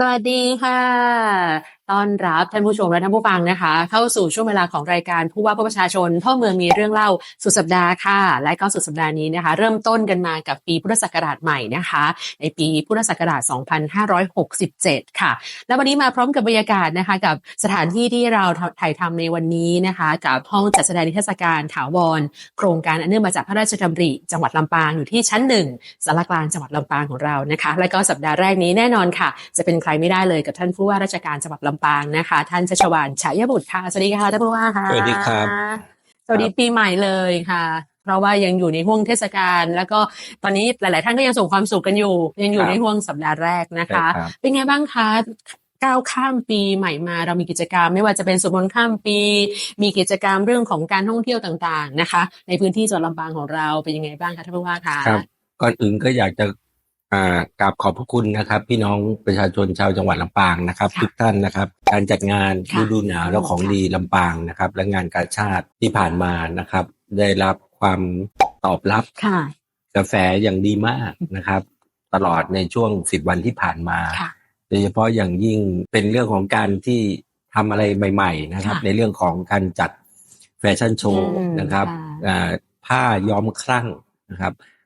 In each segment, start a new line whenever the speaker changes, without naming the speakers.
สวัสดีค่ะ ต้อนรับท่านผู้ชมและท่านผู้ฟังนะคะ เข้าสู่ช่วงเวลาของรายการผู้ว่าผู้ประชาชนพ่อเมืองมีเรื่องเล่าสุดสัปดาห์ค่ะ และก็สุดสัปดาห์นี้นะคะ เริ่มต้นกันมากับปีพุทธศักราชใหม่นะคะ ในปีพุทธศักราช 2567 ค่ะ และวันนี้มาพร้อมกับบรรยากาศนะคะ กับสถานที่ที่เราถ่ายทำในวันนี้นะคะ กับห้องจัดแสดงนิทรรศการถาวร โครงการอันเนื่องมาจากพระราชดำริ จังหวัดลำปางอยู่ที่ชั้นหนึ่งสารกลางจังหวัดลำปางของเรานะคะ และก็สัปดาห์แรกนี้แน่นอนค่ะ จะเป็นใครไม่ได้เลยกับท่านผู้ว่าราชการจังหวัดลำปางนะคะ ท่านชัชวานฉายบุตรค่ะสวัสดีค่ะท่านผู้ว่าค่ะ
สวัสดีครับ
สวัสดีปีใหม่เลยค่ะ เพราะว่ายังอยู่ในห่วงเทศกาลแล้วก็ตอนนี้หลาย ๆ ท่านก็ยังส่งความสุขกันอยู่ ยังอยู่ในห่วงสัปดาห์แรกนะคะ
ใช่ครับ
เป็นไงบ้างคะก้าวข้ามปีใหม่มาเรามีกิจกรรม ไม่ว่าจะเป็นสวดมนต์ข้ามปี มีกิจกรรมเรื่องของการท่องเที่ยวต่าง ๆ นะคะ ในพื้นที่จังหวัดลำปางของเราเป็นยังไงบ้างคะท่านผู้ว่าคะ
ครับก่อนอื่นก็อยากจะอ่า กราบขอบพระคุณนะครับ พี่น้องประชาชนชาวจังหวัดลำปางนะครับ
ค่ะ
ทุกท่านนะครับ การจัดงาน
ค่ะ
ฤดูหนาวและของ
ค่ะ
ดีลำปางนะครับ และงานกาชาติที่ผ่านมานะครับ ได้รับความตอบรับ
ค่ะ
กาแฟอย่างดีมากนะครับ ตลอดในช่วงสิบวันที่ผ่านมา
ค่ะ
โดยเฉพาะอย่างยิ่งเป็นเรื่องของการที่ทำอะไรใหม่ ๆ นะครับ
ค่ะ
ในเรื่องของการจัดแฟชั่นโชว์
อืม
นะครับ
ค่ะ
อ่าผ้าย้อมคลั่งนะครับอ่า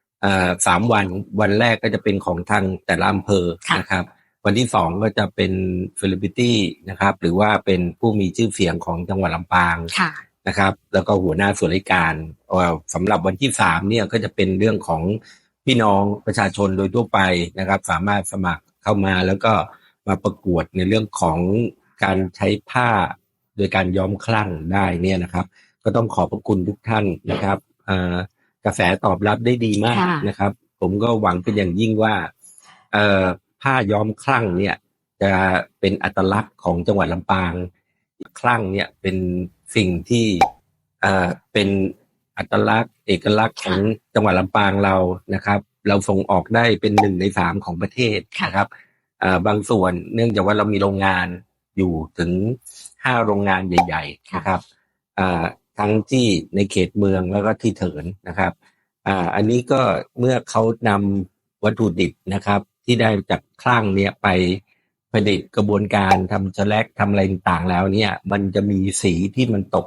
สามวันวันแรกก็จะเป็นของทางแต่ละอำเภอ
ค่ะ
นะครับ วันที่สองก็จะเป็นเฟลิบิตี้นะครับ หรือว่าเป็นผู้มีชื่อเสียงของจังหวัดลำปาง
ค่ะ
นะครับ แล้วก็หัวหน้าส่วนราชการเอ่อสำหรับวันที่สามเนี่ยก็จะเป็นเรื่องของพี่น้องประชาชนโดยทั่วไปนะครับ สามารถสมัครเข้ามาแล้วก็มาประกวดในเรื่องของการใช้ผ้าโดยการย้อมคลั่งได้เนี่ยนะครับ ก็ต้องขอบพระคุณทุกท่านนะครับอ่า กระแสตอบรับได้ดีมาก
ค่ะ
นะครับ ผมก็หวังเป็นอย่างยิ่งว่าเอ่อผ้าย้อมคลั่งเนี่ย จะเป็นอัตลักษณ์ของจังหวัดลำปาง คลั่งเนี่ยเป็นสิ่งที่เอ่อเป็นอัตลักษณ์ เอกลักษณ์ของจังหวัดลำปางเรานะครับ เราส่งออกได้เป็นหนึ่งในสามของประเทศ
ค่ะ
นะครับเอ่อบางส่วนเนื่องจากว่าเรามีโรงงานอยู่ถึงห้าโรงงานใหญ่ ๆ นะครับอ่า ทั้งที่ในเขตเมืองแล้วก็ที่เถินนะครับอ่าอันนี้ก็เมื่อเขานำวัตถุดิบนะครับ ที่ได้จากคลั่งเนี่ยไปผลิตกระบวนการทำแฉลกทำอะไรต่างๆแล้วเนี่ย มันจะมีสีที่มันตก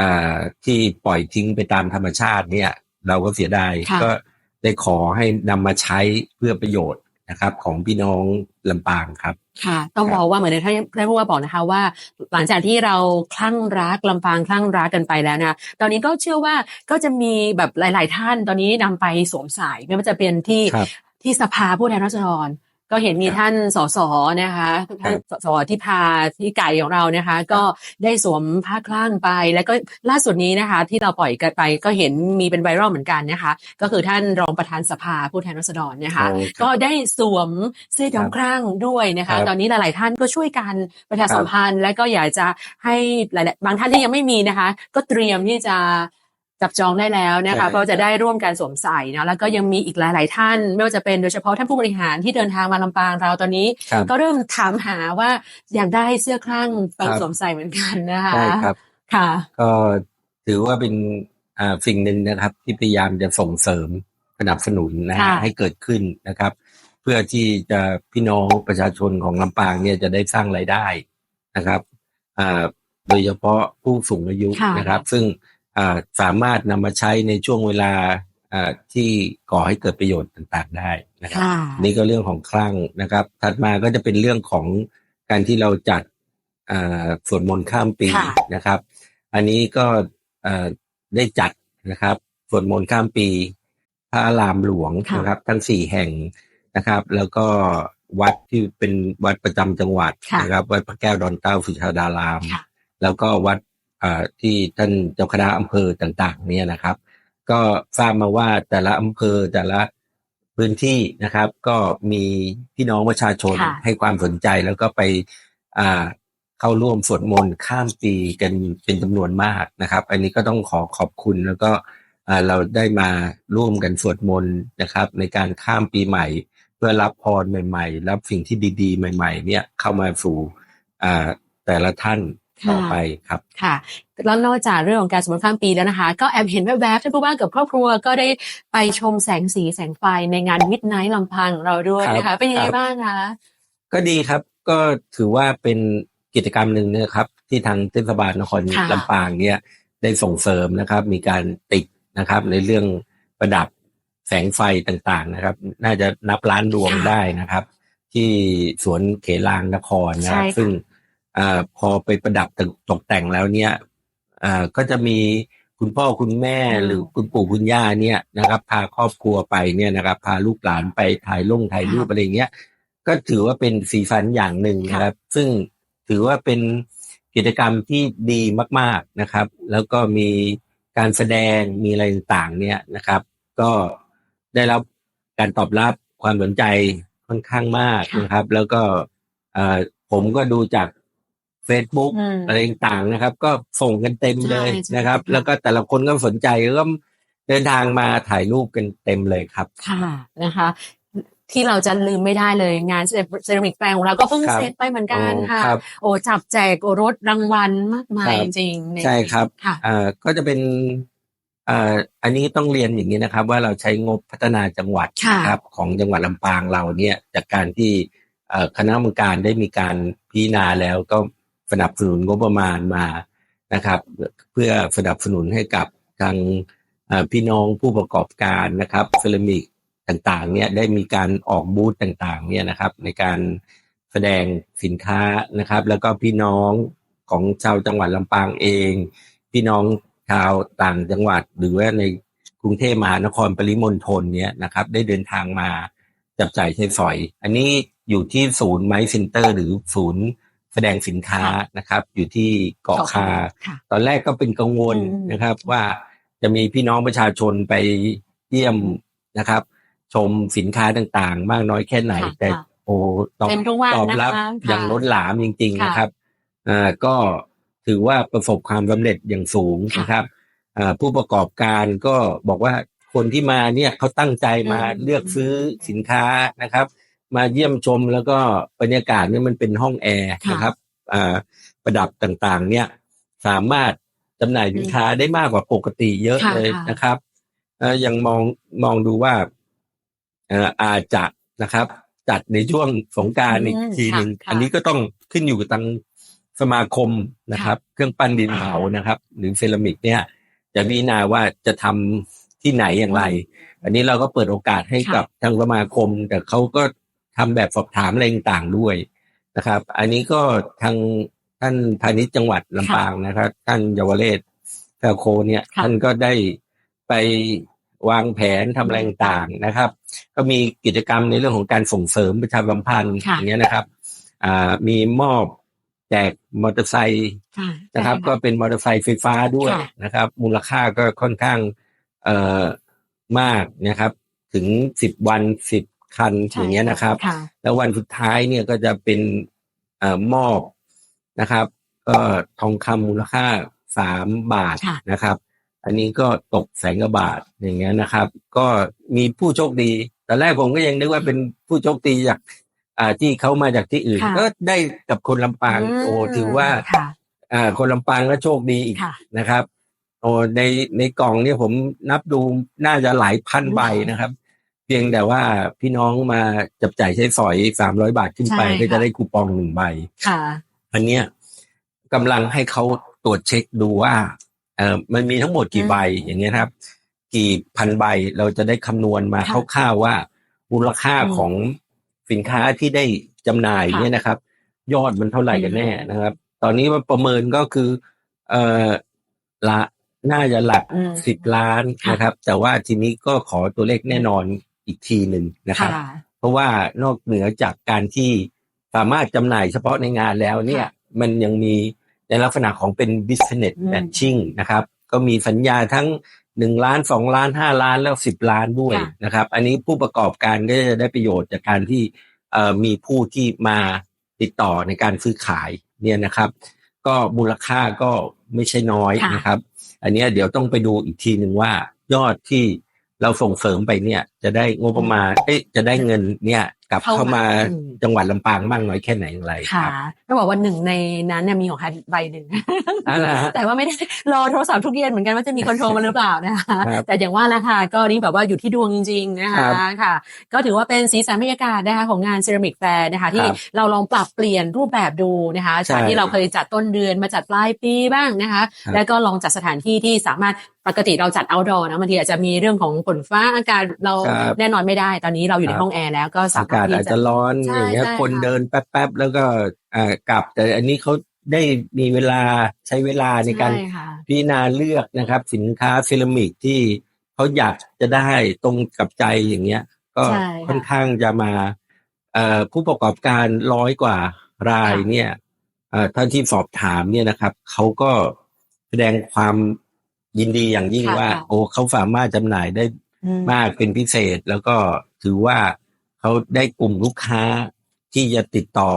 อ่าที่ปล่อยทิ้งไปตามธรรมชาติเนี่ย เราก็เสียดาย
ค่ะ
ก็ได้ขอให้นำมาใช้เพื่อประโยชน์ นะครับของพี่น้องลำปางครับ
ค่ะ ต้องบอกว่าเหมือนที่ท่านท่านผู้ว่าบอกนะคะว่า หลังจากที่เราคลั่งรักลำปางคลั่งรักกันไปแล้วนะตอนนี้ก็เชื่อว่าก็จะมีแบบหลาย ๆ ท่านตอนนี้นำไปสวมใส่ไม่ว่าจะเป็นที่
ครับ
ที่สภาผู้แทนราษฎร ก็เห็นมี
ครับ
ท่านสสนะคะท่านสสที่พาที่ไก่ของเรานะคะ ก็ได้สวมผ้าคลั่งไป แล้วก็ล่าสุดนี้นะคะ ที่เราปล่อยกันไปก็เห็นมีเป็นไวรัลเหมือนกันนะคะ ก็คือท่านรองประธานสภาผู้แทนราษฎรนะคะ
โอ้ครับ
ก็ได้สวมเสื้อย้อมครั่งด้วยนะ
ครั
คะ
บ
ตอนนี้หลาย ๆ ท่านก็ช่วยกันประชาสัมพันธ์ และก็อยากจะให้หลาย ๆ บางท่านที่ยังไม่มีนะคะ ก็เตรียมที่จะ จับจองได้แล้วนะคะ
ใช่
เพราะจะได้ร่วมการสวมใส่เนาะแล้วก็ยังมีอีกหลาย ๆ ท่าน ไม่ว่าจะเป็นโดยเฉพาะท่านผู้บริหารที่เดินทางมาลำปางเราตอนนี้
ครับ
ก็เริ่มถามหาว่าอยากได้เสื้อคลั่งไป
ครับ
สวมใส่เหมือนกันนะคะ
ใช่ครับ
ค่ะ
ก็ถือว่าเป็นอ่าสิ่งหนึ่งนะครับที่พยายามจะส่งเสริมสนับสนุนนะฮะ
ค่ะ
ให้เกิดขึ้นนะครับ เพื่อที่จะพี่น้องประชาชนของลำปางเนี่ยจะได้สร้างรายได้นะครับอ่าโดยเฉพาะผู้สูงอายุ
ค่ะ
นะครับ ซึ่งอ่า สามารถนำมาใช้ในช่วงเวลาอ่าที่ก่อให้เกิดประโยชน์ต่างๆได้นะครับ
ค่ะ
นี่ก็เรื่องของคลั่งนะครับ ถัดมาก็จะเป็นเรื่องของการที่เราจัดอ่าสวดมนต์ข้ามปี
ค่ะ
นะครับ อันนี้ก็เอ่อได้จัดนะครับสวดมนต์ข้ามปี พระอารามหลวง
ค่ะ
นะครับ ทั้งสี่แห่งนะครับ แล้วก็วัดที่เป็นวัดประจำจังหวัด
ค่ะ
นะครับ วัดพระแก้วดอนเต้าสุชาดาราม
ค่ะ
แล้วก็วัดอ่า ที่ท่านเจ้าคณะอำเภอต่าง ๆ เนี่ยนะครับ ก็ทราบมาว่าแต่ละอำเภอแต่ละพื้นที่นะครับ ก็มีพี่น้องประชาชน
ค่ะ
ให้ความสนใจแล้วก็ไปอ่าเข้าร่วมสวดมนต์ข้ามปีกันเป็นจำนวนมากนะครับ อันนี้ก็ต้องขอขอบคุณแล้วก็อ่าเราได้มาร่วมกันสวดมนต์นะครับ ในการข้ามปีใหม่ เพื่อรับพรใหม่ ๆ รับสิ่งที่ดี ๆ ใหม่ ๆ เนี่ยเข้ามาสู่อ่าแต่ละท่าน ต่อไปครับ
ค่ะแล้วนอกจากเรื่องของการสวดมนต์ข้ามปีแล้วนะคะ ก็แอบเห็นแวบๆท่านผู้ว่ากับครอบครัวก็ได้ไปชมแสงสีแสงไฟในงานมิดไนท์ลำพังของเราด้วยนะ
ครั
คะ
บ
เป็นยังไง
ครับ
บ้างคะ
ก็ดีครับก็ถือว่าเป็นกิจกรรมหนึ่งนะครับ ที่ทางเทศบาลนคร
ค่ะ
ลำปางเนี่ยได้ส่งเสริมนะครับ มีการติดนะครับ ในเรื่องประดับแสงไฟต่างๆนะครับ น่าจะนับล้านดวง
ค่ะ
ได้นะครับ ที่สวนเขลางนครนะครับ
ใช่ค่ะ
ซึ่ง อาพอไปประดับตกแต่งแล้วเนี่ยอ่าก็จะมีคุณพ่อคุณแม่
อืม
หรือคุณปู่คุณย่าเนี่ยนะครับ พาครอบครัวไปเนี่ยนะครับ พาลูกหลานไปถ่ายลงถ่ายรูปอะไรอย่างเงี้ยก็ถือว่าเป็นสีสันอย่างหนึ่งนะครับ ซึ่งถือว่าเป็นกิจกรรมที่ดีมาก ๆนะครับ แล้วก็มีการแสดงมีอะไรต่างๆเนี่ยนะครับ ก็ได้รับการตอบรับความสนใจค่อนข้างมาก
ค่ะ
นะครับ แล้วก็เอ่อผมก็ดูจาก Facebook
อืม
อะไรต่างๆนะครับ ก็ส่งกันเต็มเลย
ใช่ใช่
นะครับ
ค่ะ
แล้วก็แต่ละคนก็สนใจก็เดินทางมาถ่ายรูปกันเต็มเลยครับ
ค่ะนะคะที่เราจะลืมไม่ได้เลยงานเซรามิกแปลงของเราก็เพิ่ง
ครับ
เสร็จไปเหมือนกัน
โอ้
ค่ะ
ครับ
โอ้จับแจกโอรถรางวัลมากมาย
ครั
จ
บ
ริงๆน
ใช่ครับ
ค่ะ
เอ่อก็จะเป็นเอ่ออันนี้ต้องเรียนอย่างนี้นะครับ ว่าเราใช้งบพัฒนาจังหวัด
ค่ะ
นะครับของจังหวัดลำปางเราเนี่ยจากการที่เอ่อคณะกรรมการได้มีการพิจารณาแล้วก็ สนับสนุนงบประมาณมานะครับ เพื่อสนับสนุนให้กับทางพี่น้องผู้ประกอบการนะครับเซรามิกต่างๆเนี่ยได้มีการออกบูธต่างๆเนี่ยนะครับ ในการแสดงสินค้านะครับ แล้วก็พี่น้องของชาวจังหวัดลำปางเอง พี่น้องชาวต่างจังหวัด หรือว่าในกรุงเทพมหานครปริมณฑลเนี่ยนะครับ ได้เดินทางมาจับจ่ายใช้สอย อันนี้อยู่ที่ศูนย์ไมซ์เซ็นเตอร์ หรือศูนย์ แสดงสินค้านะครับ อยู่ที่เกาะคา
ค่ะ
ตอนแรกก็เป็นกังวล
อืม
นะครับ ว่าจะมีพี่น้องประชาชนไปเยี่ยมนะครับ ชมสินค้าต่างๆ มากน้อยแค่ไหน
ค่ะ
แต่
ค่ะ
โอ้ตอบ
เต็มทุกวัน
ตอบ
นะคะ
รับ
ค่ะ
อย่างล้นหลามจริงๆ
ค่ะ
นะครับอ่าก็ถือว่าประสบความสำเร็จอย่างสูง
ค่ะ
นะครับอ่าผู้ประกอบการก็บอกว่าคนที่มาเนี่ยเขาตั้งใจมา
อืม
เลือกซื้อสินค้านะครับ มาเยี่ยมชมแล้วก็บรรยากาศเนี่ยมันเป็นห้องแอร์นะครับอ่าประดับต่างๆ เนี่ยสามารถจำหน่ายสินค้าได้มากกว่าปกติเยอะ
ค่ะ
เลย
ค่ะ
นะครับเอ่อยังมองมองดูว่าเอ่ออาจจะนะครับ จัดในช่วงสงกรารอีก
อืม
ทีหนึ่ง
ค่ะค่ะ
อันนี้ก็ต้องขึ้นอยู่กับทางสมาคมนะครับ เครื่องปั้นดินเผานะครับ หรือเซรามิกเนี่ย จะพิจารณาว่าจะทำที่ไหนอย่างไร อันนี้เราก็เปิดโอกาสให้
ค่ะ
กับทางสมาคม แต่เขาก็ ทำแบบสอบถามอะไรต่างๆด้วยนะครับ อันนี้ก็ทางท่านพาณิชย์จังหวัดลำปางนะครับ ท่านเยาวเรศแพรโคเนี่ย
ค่ะ
ท่านก็ได้ไปวางแผนทำอะไรต่างๆนะครับ ก็มีกิจกรรมในเรื่องของการส่งเสริมประชาสัมพันธ์
ค่ะ
อย่างเงี้ยนะครับอ่ามีมอบแจกมอเตอร์ไซค์
ค่ะ
นะครับ
ใช่
ก็เป็นมอเตอร์ไซค์ไฟฟ้าด้วย
ค่ะ
นะครับ มูลค่าก็ค่อนข้างเอ่อมากนะครับ ถึงสิบวันสิบ คัน
ใช่
อย่างเงี้ยนะครับ
ค่ะ
แล้ววันสุดท้ายเนี่ยก็จะเป็นเอ่อมอบนะครับ ก็ทองคำมูลค่าสามบาท
ค่ะ
นะครับ อันนี้ก็ตกแสนกว่าบาทอย่างเงี้ยนะครับ ก็มีผู้โชคดีตอนแรกผมก็ยังนึกว่าเป็นผู้โชคดีจากอ่าที่เขามาจากที่อื่น
ค่ะ
ก็ได้กับคนลำปาง
ม
โอ้ถือว่า
ค่ะ
อ่าคนลำปางก็โชคดีอีก
ค่ะ
นะครับโอ้ในในกล่องเนี่ยผมนับดูน่าจะหลายพันใบนะครับเพียงแต่ว่าพี่น้องมาจับจ่ายใช้สอยสามร้อยบาทขึ้นไป
ใช่ค่ะ
ก็จะได้คูปองหนึ่งใบ
ค่ะ
อันเนี้ยกำลังให้เขาตรวจเช็คดูว่า เออมันมีทั้งหมดกี่
อืม
ใบอย่างเงี้ยครับ กี่พันใบเราจะได้คำนวณมา
ค่ะ
คร่าวๆว่ามูลค่า
อืม
ของสินค้าที่ได้จำหน่าย
ค่ะ
เนี่ยนะครับ ยอดมันเท่าไหร่กันแน่
อืม
นะครับ ตอนนี้ว่าประเมินก็คือ เอ่อละน่าจะหลัก
อืม
สิบล้าน
ค่ะ
นะครับ แต่ว่าทีนี้ก็ขอตัวเลขแน่นอน อีกทีหนึ่งนะครับ
ค่ะ
เพราะว่านอกเหนือจากการที่สามารถจำหน่ายเฉพาะในงานแล้วเนี่ย
ค่ะ
มันยังมีในลักษณะของเป็น business
อืม
matching นะครับ ก็มีสัญญาทั้งหนึ่งล้านสองล้านห้าล้านแล้วสิบล้านด้วย
ค่ะ
นะครับ อันนี้ผู้ประกอบการก็จะได้ประโยชน์จากการที่เอ่อมีผู้ที่มาติดต่อในการซื้อขายเนี่ยนะครับ ก็มูลค่าก็ไม่ใช่น้อย
ค่ะ
นะครับ อันเนี้ยเดี๋ยวต้องไปดูอีกทีหนึ่งว่ายอดที่ เราส่งเสริมไปเนี่ย จะได้งบประมาณเอ๊ะจะได้เงินเนี่ย กลับ
เข้า
เข้ามา
อืม
จังหวัดลำปางมากน้อยแค่ไหนอย่างไรค
ค่ะ
รับ
ต้องบอกว่าหนึ่งในนั้นเนี่ยมีของฮันใบหนึ่ง
อ่าล่ะฮะ
แต่ว่าไม่ได้รอโทรศัพท์ทุกเย็นเหมือนกันว่าจะมีคนโทรมาหรือเปล่านะคะ
ครับ
แต่อย่างว่าละค่ะก็นี่แบบว่าอยู่ที่ดวงจริงๆนะคะ
ครับ
ค่ะ ก็ถือว่าเป็นสีสันบรรยากาศนะคะของงานเซรามิกแฟร์นะคะที่
ครับ
เราลองปรับเปลี่ยนรูปแบบดูนะคะ
ใช่
จากที่เราเคยจัดต้นเดือนมาจัดปลายปีบ้างนะคะ
ครับ
แล้วก็ลองจัดสถานที่ที่สามารถปกติเราจัด outdoor นะบางทีอาจจะมีเรื่องของฝนฟ้าอากาศเรา
ครับ
แน่นอนไม่ได้ ตอนนี้เราอยู่ใน
ครับ
ห้องแอร์แล้วก็สา
อามา
รถ
กาศ
ที่
อาจ
จะ
จะร้อน
ใช่
อย่างเงี้ย
ใช่
คน
ค่ะ
เดินแป๊บๆแล้วก็อ่ากลับ แต่อันนี้เขาได้มีเวลาใช้เวลาในการ
ใช่ค่ะ
พิจารณาเลือกนะครับ สินค้าเซรามิกที่เขาอยากจะได้ตรงกับใจอย่างเงี้ย ก็
ใช่ค่ะ
ค่อนข้างจะมาเอ่อผู้ประกอบการร้อยกว่าราย
ค่ะ
เนี่ยเอ่อท่านที่สอบถามเนี่ยนะครับเขาก็แสดงความยินดีอย่างยิ่ง
ค่ะ
ว่า
ค่ะ
โอ้เขาสามารถจำหน่ายได้
อืม
มากเป็นพิเศษ แล้วก็ถือว่า เขาได้กลุ่มลูกค้าที่จะติดต่อ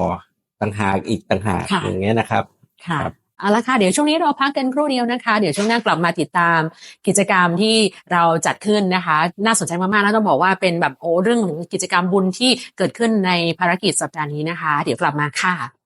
ต่างหากอีกต่างหาก
ค่ะ
อย่างเงี้ยนะครับ
ค่ะ
ครับ
เอาละค่ะเดี๋ยวช่วงนี้เราพักกันครู่เดียวนะคะ เดี๋ยวช่วงหน้ากลับมาติดตามกิจกรรมที่เราจัดขึ้นนะคะ น่าสนใจมากๆแล้วต้องบอกว่าเป็นแบบโอ้เรื่องของกิจกรรมบุญที่เกิดขึ้นในภารกิจสัปดาห์นี้นะคะ เดี๋ยวกลับมาค่ะ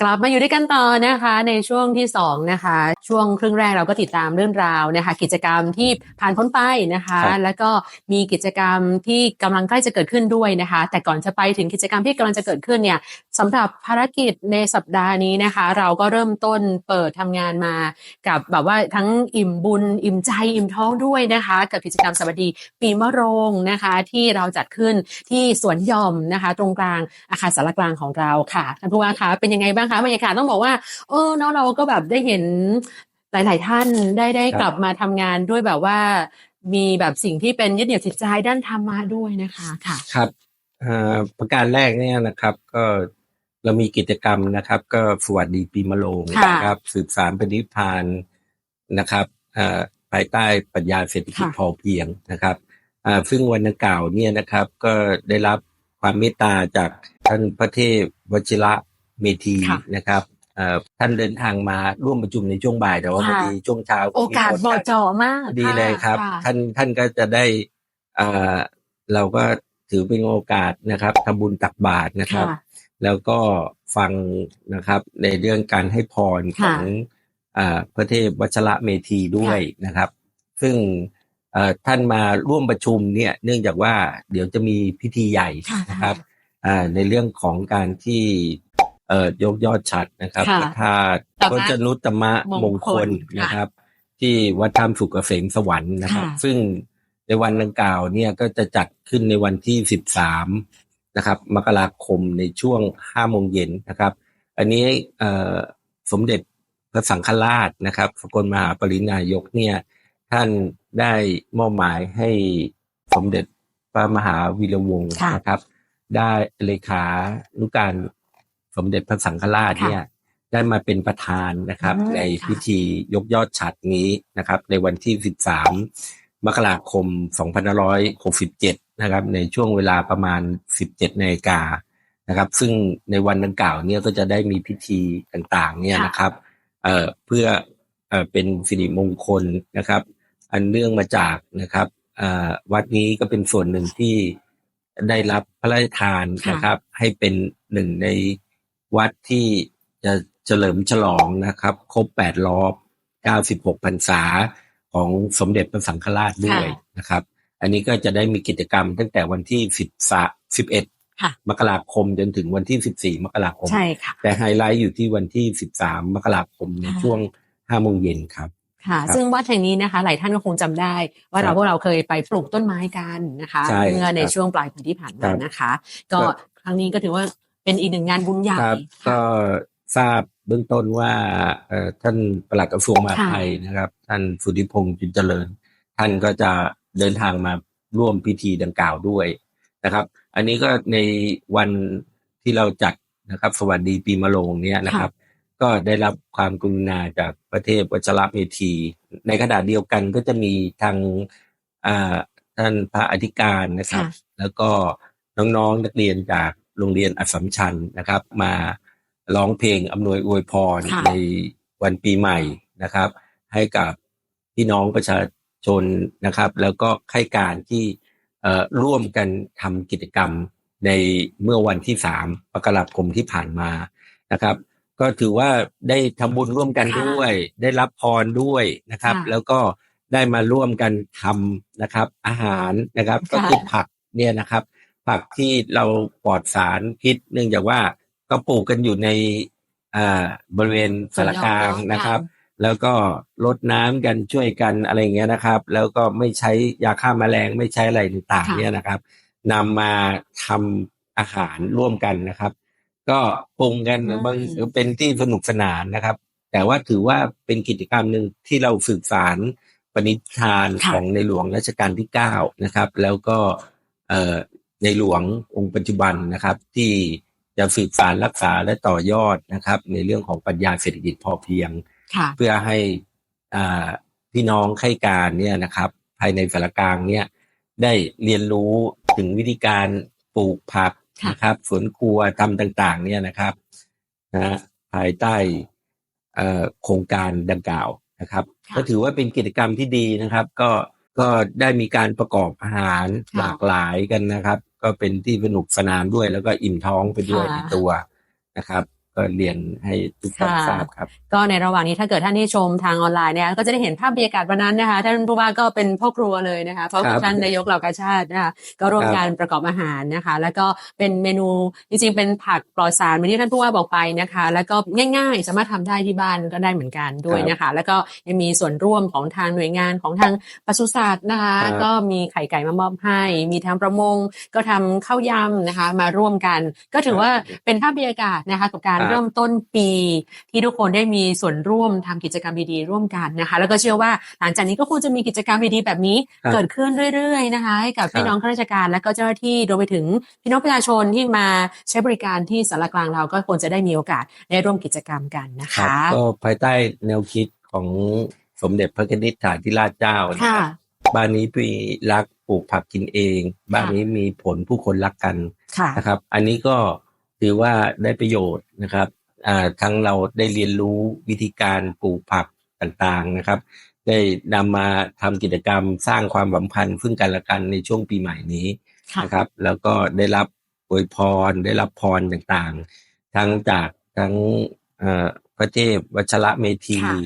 กลับมาอยู่ด้วยกันต่อนะคะ ในช่วงที่สองนะคะ ช่วงครึ่งแรกเราก็ติดตามเรื่องราวนะคะ กิจกรรมที่ผ่านพ้นไปนะคะ
ครับ
แล้วก็มีกิจกรรมที่กำลังใกล้จะเกิดขึ้นด้วยนะคะ แต่ก่อนจะไปถึงกิจกรรมที่กำลังจะเกิดขึ้นเนี่ยสำหรับภารกิจในสัปดาห์นี้นะคะ เราก็เริ่มต้นเปิดทำงานมา กับแบบว่าทั้งอิ่มบุญ อิ่มใจอิ่มท้องด้วยนะคะ กับกิจกรรมสวัสดีปีมะโรงนะคะ ที่เราจัดขึ้นที่สวนหย่อมนะคะ ตรงกลางอาคารสารกลางของเราค่ะท่านผู้ว่าคะเป็นยังไงบ้างคะบรรยากาศต้องบอกว่าเออเนาะเราก็แบบได้เห็นหลาย ๆ ท่านได้ได้
ครับ
กลับมาทำงานด้วยแบบว่า มีแบบสิ่งที่เป็นยึดเหนี่ยวจิตใจด้านธรรมะด้วยนะคะค่ะ
ครับอ่าประการแรกเนี่ยนะครับ ก็เรามีกิจกรรมนะครับ ก็สวัสดีปีมะโรง
ค่ะ
นะครับ สืบสารปณิพานนะครับอ่าภายใต้ปรัชญาเศรษฐกิจ
ค่ะ
พอเพียงนะครับอ่าซึ่งวันดังกล่าวเนี่ยนะครับ ก็ได้รับความเมตตาจากท่านพระเทพวชิระ เมธี
ค่ะ
นะครับเอ่อท่านเดินทางมาร่วมประชุมในช่วงบ่ายแต่ว่าพอ
ค่ะ
ดีช่วงเช้า
โอกาสเหมาะเจาะมาก
ดีเลยครับะท่านท่านก็จะได้อ่าเราก็ถือเป็นโอกาสนะครับทำบุญตักบาตรนะครับ
ค่ะ
แล้วก็ฟังนะครับในเรื่องการให้พรข
ค่ะ
องอ่าพระเทพวชระเมธีด้วยนะครับ ซึ่งเอ่อท่านมาร่วมประชุมเนี่ยเนื่องจากว่าเดี๋ยวจะมีพิธีใหญ่
ค่ะ
นะครับอ่าในเรื่องของการที่เอ่อ ยกยอดฉัดนะครับ
ค่ะ
พระธาตุ
ธรรมะ
พจนุตตมะ
ม
ม
ง
ง
ค
ค
ล
ล
ค่ะ
นะครับ ที่วัดถ้ำสุกเกษมสวรรค์นะครับ
ค่ะ
ซึ่งในวันดังกล่าวเนี่ยก็จะจัดขึ้นในวันที่13นะครับ มกราคมในช่วง5โมงเย็นนะครับ อันนี้เอ่อสมเด็จพระสังฆราชนะครับสกลมหาปรินายกเนี่ย ท่านได้มอบหมายให้สมเด็จพระมหาวีระวงศ์
ค่ะ
นะครับ ได้เลขานุการ สมเด็จพระสังฆราชเนี่ยได้มาเป็นประธานนะครับ
อืม
ใน
ค่ะ
พิธียกยอดฉัดนี้นะครับ ในวันที่ 13 มกราคม 2567 นะครับ ในช่วงเวลาประมาณ 17นาฬิกานะครับ ซึ่งในวันดังกล่าวเนี่ยก็จะได้มีพิธีต่างๆ เนี่ยนะครับเอ่อเพื่อเอ่อเป็นสิริมงคลนะครับ อันเนื่องมาจากนะครับเอ่อวัดนี้ก็เป็นส่วนหนึ่งที่ได้รับพระราชทาน
ค่ะ
นะครับ ให้เป็นหนึ่งใน วัดที่จะเฉลิมฉลองนะครับ ครบแปดรอบเก้าสิบหกพรรษาของสมเด็จพระสังฆราชด้วยนะครับ อันนี้ก็จะได้มีกิจกรรมตั้งแต่วันที่สิบสาสิบเอ็ด
ค่ะ
มกราคมจนถึงวันที่สิบสี่มกราคม
ใช่ค่ะ
แต่ไฮไลท์อยู่ที่วันที่13มกราคมใน
ค่ะ
ช่วง5โมงเย็นครับ
ค่ะ
ครับ
ซึ่งวัดแห่งนี้นะคะ หลายท่านก็คงจำได้ ว่า
ครั
เรา
บ
พวกเราเคยไปปลูกต้นไม้กันนะคะ
ใช่
เมื่อใน
ครับ
ช่วงปลายปีที่ผ่าน
ครั
มา
บ
นะคะก็
ก็
ครั้งนี้ก็ถือว่า เป็นอีกหนึ่งงานบุญใหญ่
ครับ
ค่ะ
ก็ทราบเบื้องต้นว่าเอ่อท่านปลัดกระทรวงมหาด
ค่ะ
ไทยนะครับ ท่านสุทธิพงษ์จุนเจริญ ท่านก็จะเดินทางมาร่วมพิธีดังกล่าวด้วยนะครับ อันนี้ก็ในวันที่เราจัดนะครับ สวัสดีปีมะโรงเนี่ยนะครับ ก็ได้รับความกรุณาจากประเทศวัชรเมธี ในขณะเดียวกันก็จะมีทางอ่าท่านพระอธิการนะครับ
ค่ะ
แล้วก็น้องๆนักเรียนจาก โรงเรียนอัสสัมชัญนะครับ มาร้องเพลงอำนวยอวยพร
ค่ะ
ในวันปีใหม่นะครับ ให้กับพี่น้องประชาชนนะครับ แล้วก็ข้าราชการที่เอ่อร่วมกันทำกิจกรรมในเมื่อวันที่สามมกราคมที่ผ่านมานะครับ ก็ถือว่าได้ทำบุญร่วมกัน
ค่ะ
ด้วย ได้รับพรด้วยนะครับ
ค่ะ
แล้วก็ได้มาร่วมกันทำนะครับ อาหารนะครับ ก็คือผักเนี่ยนะครับ ผักที่เราปลอดสารพิษ เนื่องจากว่าก็ปลูกกันอยู่ในอ่าบริเวณสารกลางนะครับ แล้วก็ลดน้ำกันช่วยกันอะไรอย่างเงี้ยนะครับ แล้วก็ไม่ใช้ยาฆ่าแมลงไม่ใช้อะไรต่างๆ
ค่ะ
เนี่ยนะครับนำมาทำอาหารร่วมกันนะครับ ก็ปรุงกัน
อืม
บางเป็นที่สนุกสนานนะครับ แต่ว่าถือว่าเป็นกิจกรรมหนึ่งที่เราสืบสารปณิธาน
ค่ะ
ของในหลวงรัชกาลที่เก้านะครับ แล้วก็เอ่อ ในหลวงองค์ปัจจุบันนะครับ ที่จะสืบสารรักษาและต่อยอดนะครับ ในเรื่องของปรัชญาเศรษฐกิจพอเพียง
ค่ะ
เพื่อให้อ่าพี่น้องข้าราชการเนี่ยนะครับ ภายในสารกลางเนี่ยได้เรียนรู้ถึงวิธีการปลูกผัก
ค่ะ
นะครับสวนครัวทำต่าง ๆ เนี่ยนะครับนะภายใต้เอ่อโครงการดังกล่าวนะครับ
ค่ะ
ก็ถือว่าเป็นกิจกรรมที่ดีนะครับ ก็ก็ได้มีการประกอบอาหาร
ค่ะ
หลากหลายกันนะครับ ก็เป็นที่สนุกสนานด้วย แล้วก็อิ่มท้องไปด้วยในตัวนะครับ ก็เรียนให้ทุกท่าน
ค่ะ
ทราบครับ
ก็ในระหว่างนี้ถ้าเกิดท่านที่ชมทางออนไลน์เนี่ยก็จะได้เห็นภาพบรรยากาศวันนั้นนะคะท่านผู้ว่าก็เป็นพ่อครัวเลยนะคะเพราะ
ครับ
ท่านนายกเหล่ากาชาตินะคะก็ร่วม
ครับ
การประกอบอาหารนะคะ แล้วก็เป็นเมนูจริงๆเป็นผักปลอดสารเหมือนที่ท่านผู้ว่าบอกไปนะคะ แล้วก็ง่ายๆ สามารถทำได้ที่บ้านก็ได้เหมือนกันด้วยนะคะ แล้วก็ยังมีส่วนร่วมของทางหน่วยงานของทางปศุสัตว์นะคะ
ครับ
ก็มีไข่ไก่มามอบให้ มีทางประมง ก็ทำข้าวยำนะคะ มาร่วมกัน ก็ถือว่าเป็นภาพบรรยากาศนะคะกับการ
ครับ
เริ่มต้นปีที่ทุกคนได้มีส่วนร่วมทำกิจกรรมดีๆร่วมกันนะคะ แล้วก็เชื่อว่าหลังจากนี้ก็คงจะมีกิจกรรมดีๆแบบนี้
ครับ
เกิดขึ้นเรื่อยๆนะคะให้กับ
ครับ
พี่น้องข้าราชการและก็เจ้าหน้าที่รวมไปถึงพี่น้องประชาชนที่มาใช้บริการที่สารกลางเราก็ควรจะได้มีโอกาสได้ร่วมกิจกรรมกันนะ
ครั
คะ
บก็ภายใต้แนวคิดของสมเด็จพระนิธิฐานธิราชเจ้านะ
ค่ะ
ครับบ้านนี้พี่รักปลูกผักกินเอง บ้านนี้มีผลผู้คนรักกัน
ค่ะ
นะครับ อันนี้ก็ ถือว่าได้ประโยชน์นะครับอ่าทั้งเราได้เรียนรู้วิธีการปลูกผักต่างๆนะครับ ได้นำมาทำกิจกรรมสร้างความสัมพันธ์ซึ่งกันและกันในช่วงปีใหม่นี้
ค่ะ
นะครับ แล้วก็ได้รับอวยพรได้รับพรต่างๆ ทั้งจากทั้งเอ่อพระเทพวัชระเมธี
ค่ะ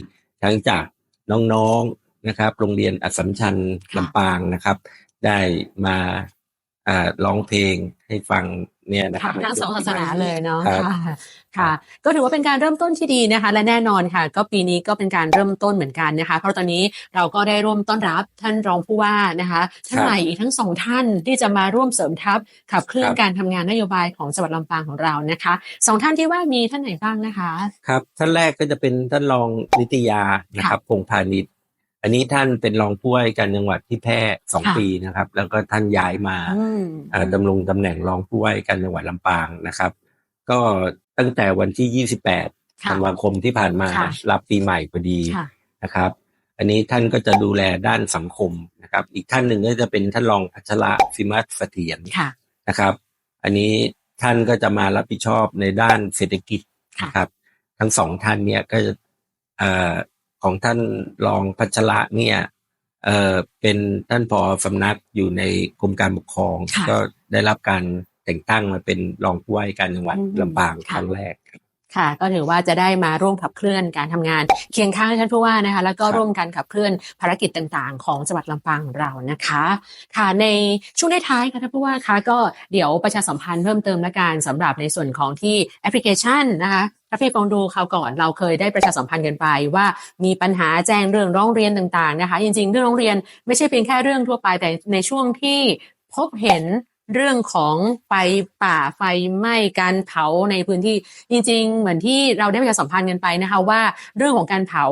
ทั้งจากน้องๆนะครับ โรงเรียนอัสสัมชัญ
ค่ะ
ลำปางนะครับ ได้มา อ่าร้องเพลงให้ฟังเนี่ยนะค
ค่ะ
รับ
ทั้งสองศาสนาเลยเนาะ
ครับ
ค่ะค่ะ ก็ถือว่าเป็นการเริ่มต้นที่ดีนะคะ และแน่นอนค่ะ ก็ปีนี้ก็เป็นการเริ่มต้นเหมือนกันนะคะ เพราะตอนนี้เราก็ได้ร่วมต้อนรับท่านรองผู้ว่านะคะท่านใหม่อีกทั้งสองท่านที่จะมาร่วมเสริมทัพขับเคลื่อนการทำงานนโยบายของจังหวัดลำปางของเรานะคะสองท่านที่ว่ามีท่านไหนบ้างนะคะ
ครับท่านแรกก็จะเป็นท่านรองนิตยานะครับพงพาณิชย์ อันนี้ท่านเป็นรองผู้ว่าราชการจังหวัดที่แพร่สอง
ค่ะ
ปีนะครับ แล้วก็ท่านย้ายมา
อืม
อ่าดำรงตำแหน่งรองผู้ว่าราชการจังหวัดลำปางนะครับ ก็ตั้งแต่วันที่ 28
ค่ะ
ธันวาคมที่ผ่านมา
ค่ะ
รับปีใหม่พอดี
ค่ะ
นะครับ อันนี้ท่านก็จะดูแลด้านสังคมนะครับ อีกท่านหนึ่งก็จะเป็นท่านรองพัชระฟิมัสเสถียร
ค่ะ
นะครับ อันนี้ท่านก็จะมารับผิดชอบในด้านเศรษฐกิจ
ค่ะ
นะครับ ทั้งสองท่านเนี่ยก็จะเอ่อ ของท่านรองพัชระเนี่ยเอ่อเป็นท่านผอสำนักอยู่ในกรมการปกครอง
ค่ะ
ก็ได้รับการแต่งตั้งมาเป็นรองผู้ว่าราชการจังหวัด
อืม
ลำปาง
ค่ะ
ครั้งแรกครับ
ค่ะก็ถือว่าจะได้มาร่วมขับเคลื่อนการทำงานเคียงข้างท่านผู้ว่านะคะแล้วก็
ครับ
ร่วมกันขับเคลื่อนภารกิจต่างๆ ของจังหวัดลำปางของเรานะคะ ค่ะในช่วงท้ายๆค่ะท่านผู้ว่าคะก็เดี๋ยวประชาสัมพันธ์เพิ่มเติมละกันสำหรับในส่วนของที่แอปพลิเคชันนะคะถ้าพี่ปองดูคราวก่อนเราเคยได้ประชาสัมพันธ์กันไปว่ามีปัญหาแจ้งเรื่องร้องเรียนต่างๆนะคะ จริงๆ เรื่องร้องเรียนไม่ใช่เพียงแค่เรื่องทั่วไปแต่ในช่วงที่พบเห็นเรื่องของไฟป่าไฟไหม้การเผาในพื้นที่จริง ๆ เหมือนที่เราได้ประชาสัมพันธ์กันไปนะคะว่าเรื่องของการเผา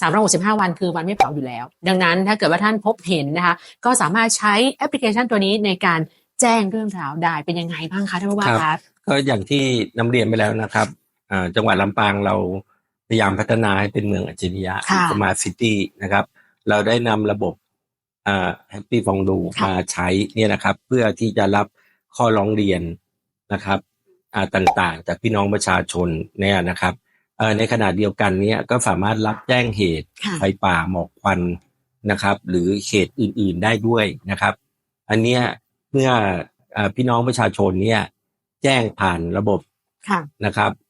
365 วันคือวันไม่เผาอยู่แล้ว ดังนั้นถ้าเกิดว่าท่านพบเห็นนะคะ ก็สามารถใช้แอปพลิเคชันตัวนี้ในการแจ้งเรื่องราวได้เป็นยังไงบ้างคะท่านผู้ว่า
ครั
คะ
บก็อย่างที่นำเรียนไปแล้วนะครับ จังหวัดลำปางเราพยายามพัฒนาให้เป็นเมืองอัจฉริยะ
ค่ะ
สมาร์ทซิตี้นะครับ เราได้นำระบบอ่าแฮปปี้ฟองดู
ค่ะ
มาใช้เนี่ยนะครับ เพื่อที่จะรับข้อร้องเรียนนะครับอ่าต่างๆ จากพี่น้องประชาชนเนี่ยนะครับเอ่อในขณะเดียวกันเนี่ยก็สามารถรับแจ้งเหตุ
ค่ะ
ไฟป่าหมอกควันนะครับ หรือเหตุอื่นๆได้ด้วยนะครับ อันเนี้ยเมื่อเอ่อพี่น้องประชาชนเนี่ยแจ้งผ่านระบบ
ค่ะ
นะครับเอ่อ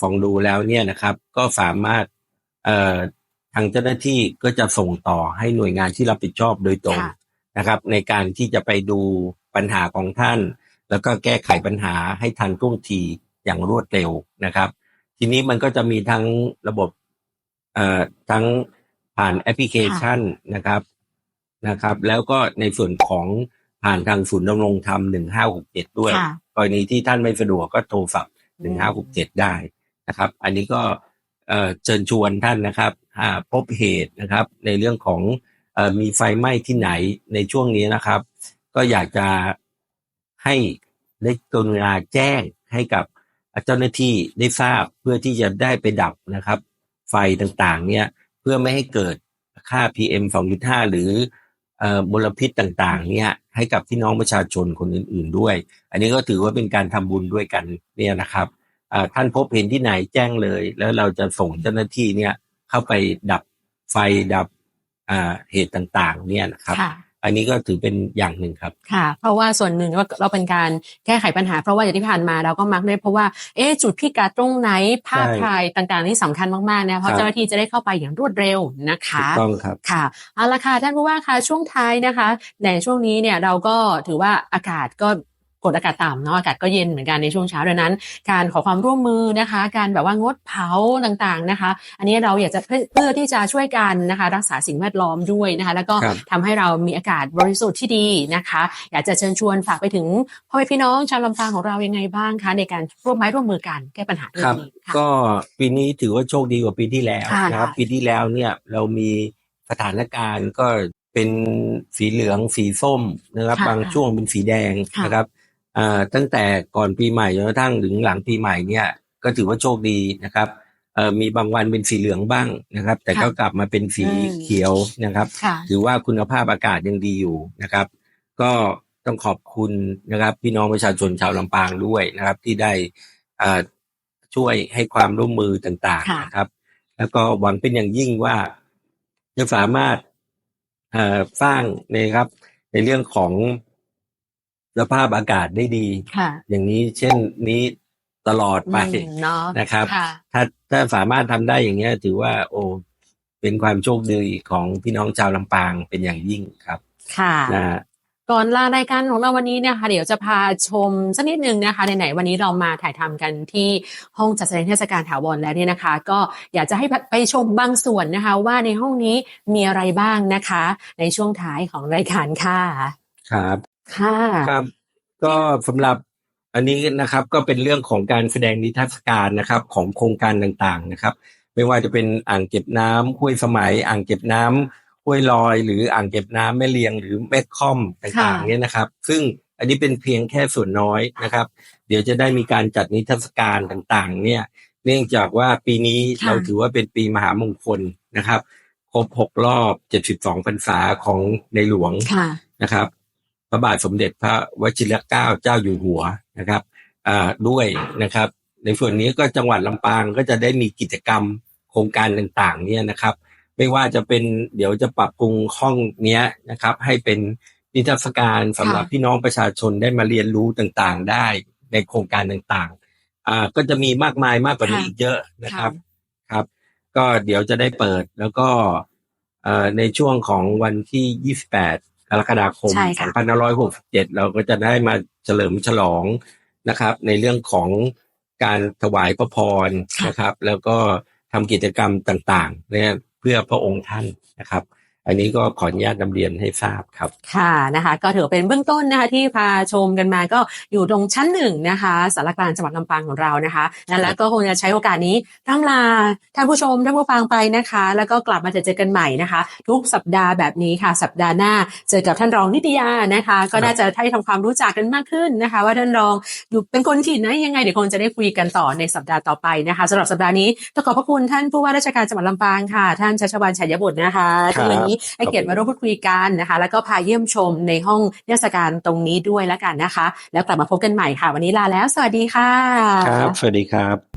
ฟองดูแล้วเนี่ยนะครับ ก็สามารถเอ่อทางเจ้าหน้าที่ก็จะส่งต่อให้หน่วยงานที่รับผิดชอบโดยตรง
ค่ะ
นะครับ ในการที่จะไปดูปัญหาของท่าน แล้วก็แก้ไขปัญหาให้ทันท่วงทีอย่างรวดเร็วนะครับ ทีนี้มันก็จะมีทั้งระบบเอ่อทั้งผ่านแอปพลิเคชันนะครับนะครับ แล้วก็ในส่วนของผ่านทางศูนย์ดำรงธรรมหนึ่งห้าหกเจ็ดด้วย
ค่ะ
กรณีที่ท่านไม่สะดวกก็โทรศัพท์ หนึ่งห้าหกเจ็ดได้นะครับ อันนี้ก็เชิญชวนท่านนะครับหาพบเหตุนะครับในเรื่องของอมีไฟไหม้ที่ไหนในช่วงนี้นะครับ ก็อยากจะให้ได้กรุณาแจ้งให้กับเจ้าหน้าที่ได้ทราบเพื่อที่จะได้ไปดับนะครับ ไฟต่างๆ เนี่ยเพื่อไม่ให้เกิดค่า PM 2.5 หรือเอ่อ มลพิษต่างๆ เนี่ยให้กับพี่น้องประชาชนคนอื่น ๆด้วย อันนี้ก็ถือว่าเป็นการทำบุญด้วยกันเนี่ยนะครับอ่าท่านพบเห็นที่ไหนแจ้งเลย แล้วเราจะส่งเจ้าหน้าที่เนี่ยเข้าไปดับไฟดับอ่าเหตุต่างๆ เนี่ยนะครับ อันนี้ก็ถือเป็นอย่างหนึ่งครับ
ค่ะ เพราะว่าส่วนหนึ่งก็เราเป็นการแก้ไขปัญหา เพราะว่าอย่างที่ผ่านมาเราก็มักได้เพราะว่าเอ๊ะจุดพิกัดตรงไหนภาพ
ใช่
ถ่ายต่างๆนี่สำคัญมากๆนะเพราะ
ครับ
เจ้าหน้าที่จะได้เข้าไปอย่างรวดเร็วนะ
ถู
คะ
กต้องครับ
ค่ะเอาละค่ะท่านผู้ว่าคะช่วงท้ายนะคะในช่วงนี้เนี่ยเราก็ถือว่าอากาศก็ กดอากาศต่ำเนาะอากาศก็เย็นเหมือนกันในช่วงเช้าดังนั้น การขอความร่วมมือนะคะ การแบบว่างดเผาต่างๆนะคะ อันนี้เราอยากจะเพื่อเพื่อที่จะช่วยกันนะคะ รักษาสิ่งแวดล้อมด้วยนะคะ แล้วก็
ครับ
ทำให้เรามีอากาศบริสุทธิ์ที่ดีนะคะ อยากจะเชิญชวนฝากไปถึงพ่อแม่พี่น้องชาวลำปางของเรายังไงบ้างคะ ในการร่วมไม้ร่วมมือกันแก้ปัญหาเรื่อ
ครั
ง
บ
นี้ค่ะ
ก็ปีนี้ถือว่าโชคดีกว่าปีที่แล้ว
ค่ะ
นะครับ ปีที่แล้วเนี่ยเรามีสถานการณ์ก็เป็นสีเหลืองสีส้มนะครับ
ค่ะ
บางช่วงเป็นสีแดง
ค่ะ
นะครับอ่า ตั้งแต่ก่อนปีใหม่จนกระทั่งถึงหลังปีใหม่เนี่ย ก็ถือว่าโชคดีนะครับเอ่อมีบางวันเป็นสีเหลืองบ้างนะครับ แต่ก็กลับมาเป็นสี
อืม
เขียวนะครับ
ค่ะ
ถือว่าคุณภาพอากาศยังดีอยู่นะครับ ก็ต้องขอบคุณนะครับ พี่น้องประชาชนชาวลำปางด้วยนะครับ ที่ได้อ่าช่วยให้ความร่วมมือต่าง
ค่ะ
ๆนะครับ แล้วก็หวังเป็นอย่างยิ่งว่าจะสามารถเอ่อสร้างนะครับ ในเรื่องของ สภาพอากาศได้ดี
ค่ะ
อย่างนี้เช่นนี้ตลอดไป
อืมเนาะ
นะครับ
ค่ะ
ถ้าถ้าสามารถทำได้อย่างเงี้ยถือว่า โอ้เป็นความโชคดีของพี่น้องชาวลำปางเป็นอย่างยิ่งครับ
ค่ะ
นะฮะ
ก่อนลารายการของเราวันนี้นะคะเดี๋ยวจะพาชมสักนิดนึงนะคะไหนๆวันนี้เรามาถ่ายทำกันที่ห้องจัดแสดงเทศกาลถาวรแล้วเนี่ยนะคะ ก็อยากจะให้ไปชมบางส่วนนะคะ ว่าในห้องนี้มีอะไรบ้างนะคะ ในช่วงท้ายของรายการค่ะ
ครับ
ค่ะ
ครับ ก็สำหรับอันนี้นะครับก็เป็นเรื่องของการแสดงนิทรรศการนะครับ ของโครงการต่างๆนะครับ ไม่ว่าจะเป็นอ่างเก็บน้ำห้วยสมัย อ่างเก็บน้ำห้วยลอย หรืออ่างเก็บน้ำแม่เลียง หรือแม่ค่อมต่างๆ
ค่ะ
เนี่ยนะครับ ซึ่งอันนี้เป็นเพียงแค่ส่วนน้อยนะครับ เดี๋ยวจะได้มีการจัดนิทรรศการต่างๆ เนี่ย เนื่องจากว่าปีนี้
ค่ะ
เราถือว่าเป็นปีมหามงคลนะครับ ครบหกรอบเจ็ดสิบสองพรรษาของในหลวง
ค่ะ
นะครับ พระบาทสมเด็จพระวชิรเกล้าเจ้าอยู่หัวนะครับอ่าด้วยนะครับ ในส่วนนี้ก็จังหวัดลำปางก็จะได้มีกิจกรรมโครงการต่างๆ เนี่ยนะครับ ไม่ว่าจะเป็นเดี๋ยวจะปรับปรุงห้องเนี้ยนะครับ ให้เป็นนิทรรศการสำหรับ
ค่ะ
พี่น้องประชาชนได้มาเรียนรู้ต่างๆ ได้ในโครงการต่างๆอ่าก็จะมีมากมายมากกว่านี้
ค่ะ
อีกเยอะนะครับครับ ก็เดี๋ยวจะได้เปิดแล้วก็เอ่อในช่วงของวันที่ 28 กรกฎาคม
ใช่ค่ะ
2567 เราก็จะได้มาเฉลิมฉลองนะครับ ในเรื่องของการถวายพระพร
ค่ะ
นะครับ แล้วก็ทำกิจกรรมต่างๆเนี่ยเพื่อพระองค์ท่านนะครับ อันนี้ก็ขออนุญาตนำเรียนให้ทราบครับ
ค่ะนะคะก็ถือว่าเป็นเบื้องต้นนะคะที่พาชมกันมาก็อยู่ตรงชั้นหนึ่งนะคะสารกลางจังหวัดลำปางของเรานะคะแล้วก็คงจะใช้โอกาสนี้ร่ำลาท่านผู้ชมท่านผู้ฟังไปนะคะ แล้วก็กลับมาเจอเจอกันใหม่นะคะ ทุกสัปดาห์แบบนี้ค่ะ สัปดาห์หน้าเจอกับท่านรองนิตยานะคะ ก็น่าจะให้ทำความรู้จักกันมากขึ้นนะคะ ว่าท่านรองอยู่เป็นคนที่ไหนยังไงเดี๋ยวคงจะได้คุยกันต่อในสัปดาห์ต่อไปนะคะสำหรับสัปดาห์นี้ต้องขอบพระคุณท่านผู้ว่าราชการจังหวัดลำปางค่ะ ท่านชัชวานชัยบุตรนะคะที่วันนี้ให้เกียรติมาร่วมพูดคุยกันนะคะ แล้วก็พาเยี่ยมชมในห้องนิทรรศการตรงนี้ด้วยแล้วกันนะคะ แล้วกลับมาพบกันใหม่ค่ะ วันนี้ลาแล้ว สวัสดีค่ะ
ครับ สวัสดีครับ